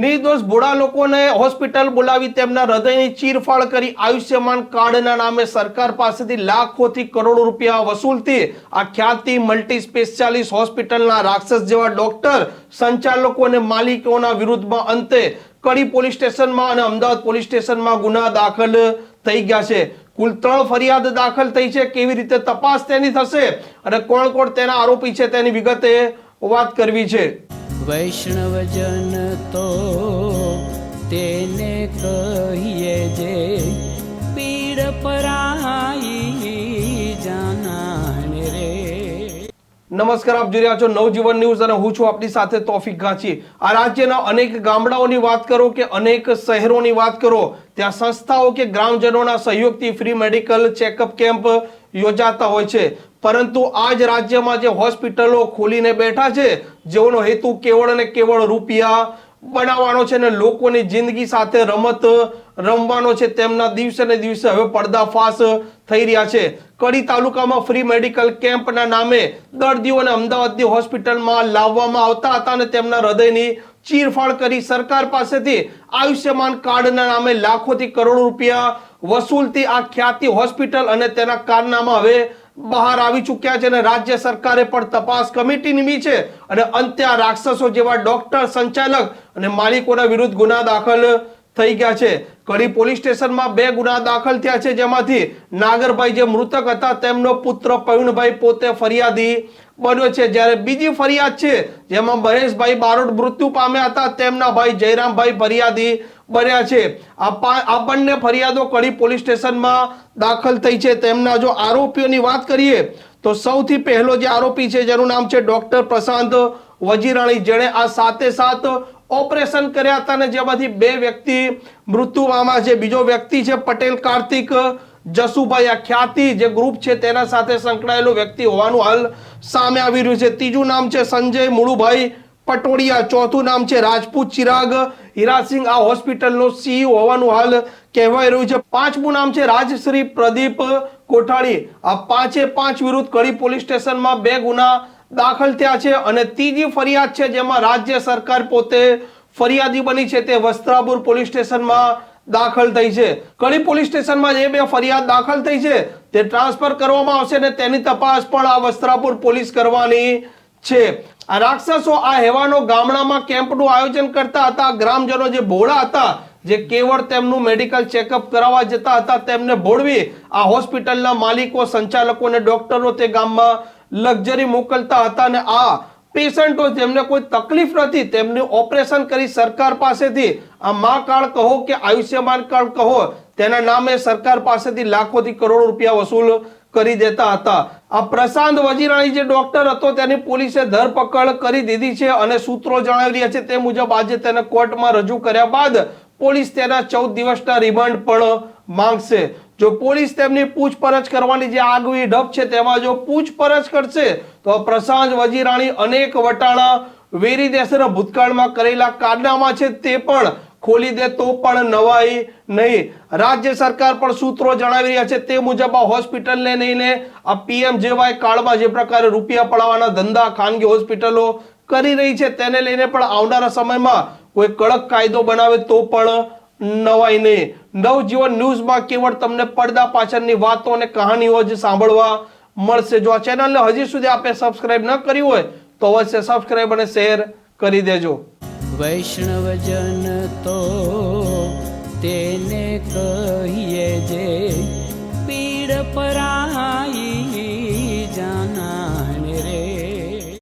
નિર્દોષ ભોળા લોકોને હોસ્પિટલ બોલાવી તેમના હૃદયની ચીરફાડ કરી આયુષ્યમાન કાર્ડના નામે સરકાર પાસેથી લાખોથી કરોડો રૂપિયા વસૂલતી આ ખ્યાતિ મલ્ટી સ્પેશિયાલિસ્ટ હોસ્પિટલના રાક્ષસ જેવા ડોક્ટર, સંચાલકો અને માલિકોના વિરુદ્ધમાં અંતે કડી પોલીસ સ્ટેશનમાં અને અમદાવાદ પોલીસ સ્ટેશનમાં ગુના દાખલ થઈ ગયા છે. કુલ ત્રણ ફરિયાદ દાખલ થઈ છે. કેવી રીતે તપાસ તેની થશે અને કોણ કોણ તેના આરોપી છે તેની વિગતે વાત કરવી છે. વૈષ્ણવજન તો તેને કહીએ જે પીડ પરાઈ જાનાને રે. નમસ્કાર, આપ જોઈ રહ્યા છો નવજીવન ન્યૂઝ અને હું છું આપની સાથે તોફિક ગાંચી આ રાજ્યના અનેક ગામડાઓની વાત કરો કે અનેક શહેરોની વાત કરો, ત્યાં સંસ્થાઓ કે ગ્રામજનોના સહયોગથી ફ્રી મેડિકલ ચેકઅપ કેમ્પ યોજાતા હોય છે. પરંતુ આ જ રાજ્યમાં જે હોસ્પિટલો ખોલીને બેઠા છે, જેઓનો હેતુ કેવળ અને કેવળ રૂપિયા બનાવવાનો છે ને લોકોની જિંદગી સાથે રમત રમવાનો છે, તેમના દિવસે ને દિવસે હવે પર્દાફાશ થઈ રહ્યા છે. કડી તાલુકામાં ફ્રી મેડિકલ કેમ્પના નામે દર્દીઓને અમદાવાદની હોસ્પિટલમાં લાવવામાં આવતા હતા અને તેમના હૃદયની ચીરફાડ કરી સરકાર પાસેથી આયુષ્યમાન કાર્ડના નામે લાખોથી કરોડો રૂપિયા વસૂલતી આ ખ્યાતિ હોસ્પિટલ અને તેના કારનામાં હવે બહાર આવી ચૂક્યા છે અને રાજ્ય સરકારે પણ તપાસ કમિટી નિમી છે અને અંતે આ રાક્ષસો જેવા ડોક્ટર, સંચાલક અને માલિકોના વિરુદ્ધ ગુના દાખલ થઈ ગયા છે. કડી પોલીસ સ્ટેશનમાં બે ગુના દાખલ થયા છે જેમાંથી નાગરભાઈ જે મૃતક હતા તેમનો પુત્ર, પ્રવીણભાઈ પોતે ફરિયાદી બન્યો છે. જ્યારે બીજી ફરિયાદ છે, જેમાં મહેશભાઈ બારોટ મૃત્યુ પામ્યા હતા, તેમના ભાઈ જયરામભાઈ ફરિયાદી બન્યા છે. આ બંને ફરિયાદો કડી પોલીસ સ્ટેશનમાં દાખલ થઈ છે. તેમના જો આરોપીઓની વાત કરીએ, તો સૌથી પહેલો જે આરોપી છે, જેનું નામ છે ડોક્ટર પ્રશાંત વજીરાણી, જેણે આ સાથે સાત ઓપરેશન કર્યા હતા અને જેમાંથી બે વ્યક્તિ મૃત્યુ પામ્યા છે. બીજો વ્યક્તિ છે પટેલ કાર્તિક જસુભાઈ, આ ખ્યાતિ જે ગ્રુપ છે તેના સાથે સંકળાયેલો વ્યક્તિ હોવાનું હાલ સામે આવી રહ્યું છે. ત્રીજું નામ છે સંજય મુળુભાઈ પટોડિયા ચોથું નામ છે રાજપૂત ચિરાગ હીરાસિંહ. આ હોસ્પિટલનો સીઈઓ હોવાનું હાલ કહેવાય રહ્યું છે. પાંચમું નામ છે રાજશ્રી પ્રદીપ કોઠાણી આ પાંચે પાંચ વિરુદ્ધ કડી પોલીસ સ્ટેશનમાં બે ગુના દાખલ થયા છે અને ત્રીજી ફરિયાદ છે જેમાં રાજ્ય સરકાર પોતે ફરિયાદી બની છે તે વસ્ત્રાપુર પોલીસ સ્ટેશનમાં દાખલ થઈ છે. કડી પોલીસ સ્ટેશનમાં જે બે ફરિયાદ દાખલ થઈ છે. તે ટ્રાન્સફર કરવામાં આવશે અને તેની તપાસ પણ આ વસ્ત્રાપુર પોલીસ કરવાની છે. આ રાક્ષસો આ હેવાનો ગામડામાં કેમ્પનું આયોજન કરતા હતા. ગ્રામજનો જે ભોળા હતા, જે કેવળ તેમનું મેડિકલ ચેકઅપ કરાવવા જતા હતા, તેમને ભોળવી આ હોસ્પિટલના માલિકો, સંચાલકો અને ડોક્ટરો તે ગામમાં લક્ઝરી મોકલતા હતા અને આ પેશન્ટો જેમને કોઈ તકલીફ નથી, તેમને ઓપરેશન કરી સરકાર પાસેથી. આ મા કાર્ડ કહો કે આયુષ્યમાન કાર્ડ કહો, તેના નામે સરકાર પાસેથી લાખોથી કરોડો રૂપિયા વસૂલ કરી દેતા હતા. આ પ્રશાંત વજીરાણી જે ડોક્ટર હતો, તેની પોલીસે ધરપકડ કરી દીધી છે અને સૂત્રો જણાવી રહ્યા છે તે મુજબ આજે તેને કોર્ટમાં રજૂ કર્યા બાદ પોલીસ તેના ચૌદ દિવસના રિમાન્ડ પણ માંગશે. જો પોલીસ તેમની પૂછપરછ કરવાની જે આગવી ઢબ છે, તેમાં જો પૂછપરછ કરશે, તો પ્રશાંત વજીરાણી અનેક વટાણા વેરી દેશે ભૂતકાળમાં કરેલા કારનામા છે, તે પણ ખોલી દે તો પણ નવાઈ નહીં. રાજ્ય સરકાર પણ સૂત્રો જણાવી રહ્યા છે, તે મુજબ આ હોસ્પિટલને લઈને આ પીએમ જેવાય કાળમાં જે પ્રકારે રૂપિયા પડાવવાના ધંધા ખાનગી હોસ્પિટલો કરી રહી છે, તેને લઈને પણ આવનારા સમયમાં કોઈ કડક કાયદો બનાવે તો પણ નવાઈને નવજીવન ન્યૂઝમાં કેવળ તમને પડદા પાછળની વાતો અને કહાનીઓ જ સાંભળવા મળશે. જો આ ચેનલને હજી સુધી આપે સબસ્ક્રાઇબ ન કરી હોય, તો અવશ્ય સબસ્ક્રાઇબ અને શેર કરી દેજો. વૈષ્ણવજન તો તેને કહીએ જે પીડ પરાઈ જાના.